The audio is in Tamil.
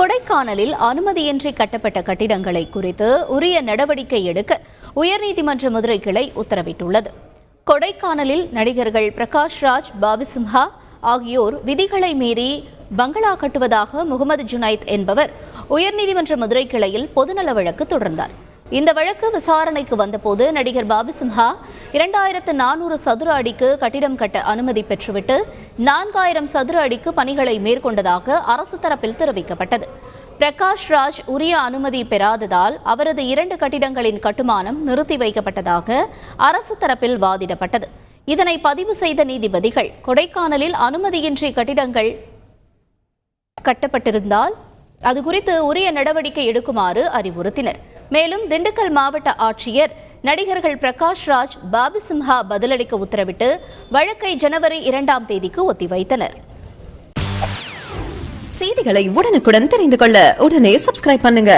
கொடைக்கானலில் அனுமதியின்றி கட்டப்பட்ட கட்டிடங்களை குறித்து உரிய நடவடிக்கை எடுக்க உயர்நீதிமன்ற மதுரை கிளை உத்தரவிட்டுள்ளது. கொடைக்கானலில் நடிகர்கள் பிரகாஷ் ராஜ் பாபி சிம்ஹா ஆகியோர் விதிகளை மீறி பங்களா கட்டுவதாக முகமது ஜுனைத் என்பவர் உயர்நீதிமன்ற மதுரை கிளையில் பொதுநல வழக்கு தொடர்ந்தார். இந்த வழக்கு விசாரணைக்கு வந்தபோது நடிகர் பாபி சிம்ஹா இரண்டாயிரத்து நானூறு சதுர அடிக்கு கட்டிடம் கட்ட அனுமதி பெற்றுவிட்டு நான்காயிரம் சதுர அடிக்கு பணிகளை மேற்கொண்டதாக அரசு தரப்பில் தெரிவிக்கப்பட்டது. பிரகாஷ் ராஜ் உரிய அனுமதி பெறாததால் அவரது இரண்டு கட்டிடங்களின் கட்டுமானம் நிறுத்தி வைக்கப்பட்டதாக அரசு தரப்பில் வாதிடப்பட்டது. இதனை பதிவு செய்த நீதிபதிகள் கொடைக்கானலில் அனுமதியின்றி கட்டிடங்கள் கட்டப்பட்டிருந்தால் அது குறித்து உரிய நடவடிக்கை எடுக்குமாறு அறிவுறுத்தினர். மேலும் திண்டுக்கல் மாவட்ட ஆட்சியர் நடிகர்கள் பிரகாஷ் ராஜ் பாபி சிம்ஹா பதிலளிக்க உத்தரவிட்டு வழக்கை ஜனவரி இரண்டாம் தேதிக்கு ஒத்திவைத்தனர். செய்திகளை உடனுக்குடன் தெரிந்து கொள்ள உடனே சப்ஸ்கிரைப் பண்ணுங்க.